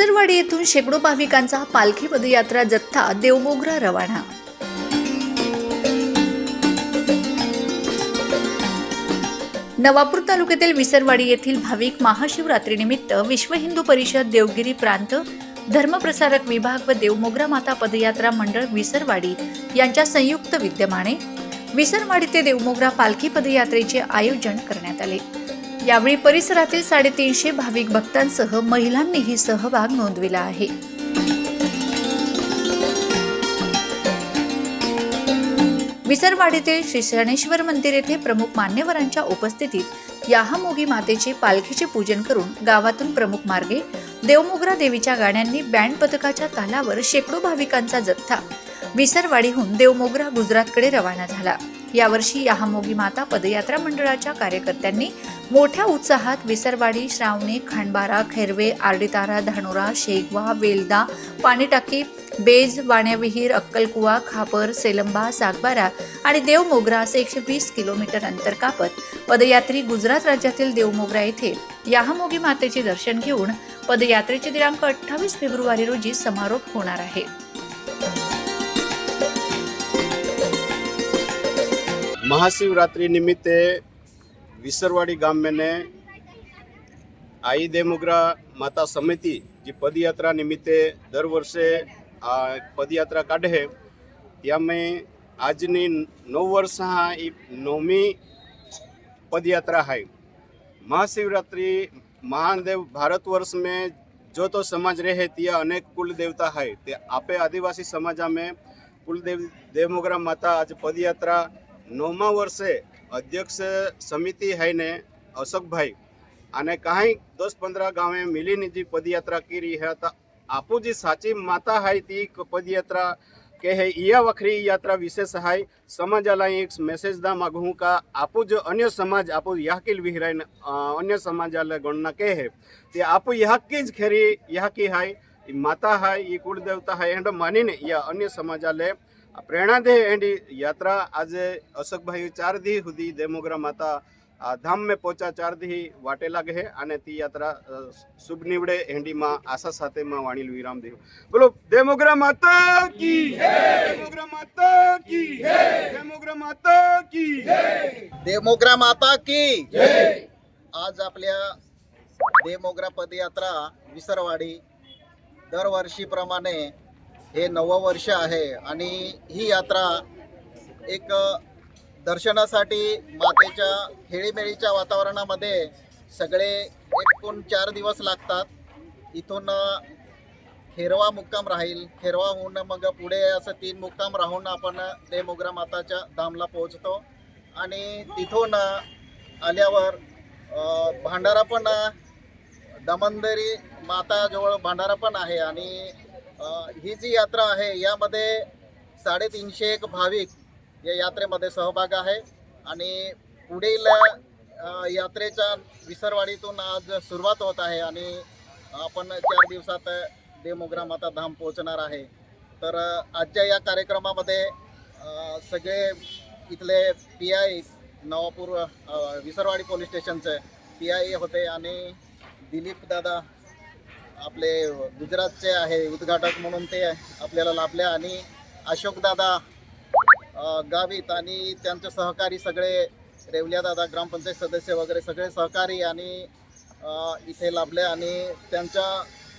विसरवाडी येथून शेकडो भाविकांचा पालखी पदयात्रा जत्था देवमोगरा रवाना. नवापूर तालुक्यातील विसरवाडी येथील भाविक महाशिवरात्रीनिमित्त विश्व हिंदू परिषद देवगिरी प्रांत धर्मप्रसारक विभाग व देवमोगरा माता पदयात्रा मंडळ विसरवाडी यांच्या संयुक्त विद्यमाने विसरवाडी ते देवमोगरा पालखी पदयात्रेचे आयोजन करण्यात आले. यावेळी परिसरातील साडेतीनशे भाविक भक्तांसह महिलांनीही सहभाग नोंदविला आहे. विसरवाडीतील श्री शनेश्वर मंदिर येथे प्रमुख मान्यवरांच्या उपस्थितीत याहामोगी मातेचे पालखीचे पूजन करून गावातून प्रमुख मार्गे देवमोगरा देवीच्या गाण्यांनी बँड पथकाच्या तालावर शेकडो भाविकांचा जथ्था विसरवाडीहून देवमोगरा गुजरातकडे रवाना झाला. यावर्षी याहामोगी माता पदयात्रा मंडळाच्या कार्यकर्त्यांनी मोठ्या उत्साहात विसरवाडी श्रावणी खांडबारा खैरवे आर्डीतारा धानोरा शेगवा वेलदा पाणीटाकी बेज वाण्याविहीर अक्कलकुवा खापर सेलंबा सागबारा आणि देवमोगरा असे एकशे वीस किलोमीटर अंतर कापत पदयात्री गुजरात राज्यातील देवमोगरा येथे याहमोगी मातेचे दर्शन घेऊन पदयात्रेचे दिनांक अठ्ठावीस फेब्रुवारी रोजी समारोप होणार आहे. મહાશિવરાત્રિ નિમિત્તે વિસરવાડી ગામને આઈ દેમુગ્રા માતા સમિતિ જે પદયાત્રા નિમિત્તે દર વર્ષે આ પદયાત્રા કાઢે ત્યાં આજની નવ વર્ષ હા એ નવમી पदयात्रा है महाशिवरात्रि महादेव भारतवर्ष में जो तो समाज रहे तिया अनेक कुल देवता है ते आपे आदिवासी समाजा में कुलदेव देवमोगरा माता आज पदयात्रा नौमा वर्षे अध्यक्ष समिति है ने अशोक भाई आने कहीं दस पंद्रह गाँव मिली ने जी पदयात्रा की रही है। आपू जी साची माता है ती पदयात्रा के है। या वखरी यात्रा विशेष है। समाज आला एक मैसेज दा मागूँ का। आपू जो अन्य समाज आपू यहाँ विहराय अन्य समाज आल गणना के है। ती आप यहाँ खेरी यहाँ की है। माता है ये कुलदेवता है हेड मानी ने यह अन्य समाज आल દે એંડી યાત્રા આજે અશોકભાઈ ચાર દી સુધી દેમોગરા માતા આ ધામ में પહોંચા ચાર દી વાટે લાગે હે અને તી યાત્રા અ, શુભ નીવડે એંડીમાં આશા સાથે માં વાણીલું વિરામ દેવું બોલો દેમોગરા માતા की देमोगरा माता की देमोगरा माता की देवमोगरा माता की आज आपल्या देवमोगरा पदयात्रा विसरवाडी दरवर्षीप्रमाणे हे नवं वर्ष आहे आणि ही यात्रा एक दर्शनासाठी मातेच्या खेळीमेळीच्या वातावरणामध्ये सगळे एकूण चार दिवस लागतात. इथून खेरवा मुक्काम राहील. खेरवा होऊन मग पुढे असं तीन मुक्काम राहून आपण देवमोगरा माताच्या धामला पोहोचतो. आणि तिथून आल्यावर भांडारा पण दमनदरी माताजवळ भांडारा पण आहे. आणि ही जी यात्रा आहे यामध्ये साडेतीनशे एक भाविक या यात्रेमध्ये सहभाग आहे. आणि पुढील यात्रेच्या विसरवाडीतून आज सुरुवात होत आहे आणि आपण चार दिवसात देवमोगरा माता धाम पोहोचणार आहे. तर आजच्या या कार्यक्रमामध्ये सगळे इथले P I Navapur Visarwadi police स्टेशनचे पी आय होते आणि दिलीप दादा आपले गुजरातचे आहे उद्घाटक म्हणून ते आपल्याला लाभले आणि अशोकदादा गावित आणि त्यांचे सहकारी सगळे रेवल्या दादा ग्रामपंचायत सदस्य वगैरे सगळे सहकारी आणि इथे लाभले आणि त्यांच्या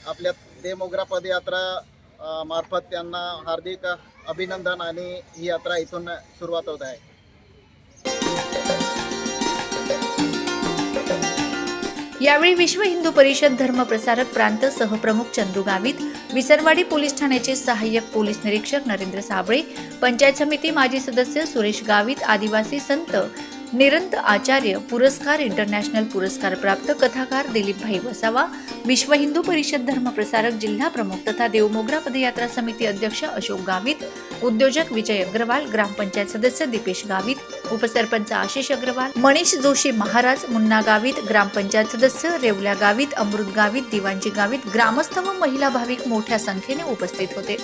आपल्या देमोग्रा पदयात्रा मार्फत त्यांना हार्दिक अभिनंदन आणि ही यात्रा इथून सुरुवात होत आहे. यावेळी विश्व हिंदू परिषद धर्मप्रसारक प्रांत सहप्रमुख चंदू गावित विसरवाडी पोलीस ठाण्याचे सहाय्यक पोलीस निरीक्षक नरेंद्र साबळे पंचायत समिती माजी सदस्य सुरेश गावित आदिवासी संत निरंत आचार्य पुरस्कार इंटरनॅशनल पुरस्कार प्राप्त कथाकार दिलीपभाई वसावा विश्व हिंदू परिषद धर्मप्रसारक जिल्हा प्रमुख तथा देवमोगरा पदयात्रा समिती अध्यक्ष अशोक गावित उद्योजक विजय अग्रवाल ग्रामपंचायत सदस्य दीपेश गावित उपसरपंच आशिष अग्रवाल मनीष जोशी महाराज मुन्ना गावित ग्रामपंचायत सदस्य रेवल्या गावित अमृत गावित दिवांची गावित ग्रामस्थ व महिला भाविक मोठ्या संख्येने उपस्थित होते.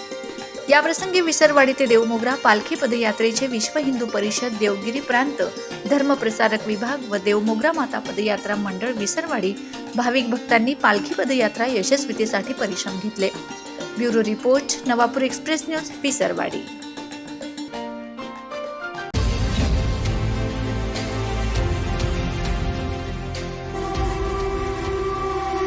याप्रसंगी विसरवाडी ते देवमोगरा पालखी पदयात्रेचे विश्व हिंदू परिषद देवगिरी प्रांत धर्मप्रसारक विभाग व देवमोगरा माता पदयात्रा मंडळ विसरवाडी भाविक भक्तांनी पालखी पदयात्रा यशस्वीतेसाठी परिश्रम घेतले. Bureau report Navapur express news Visarwadi.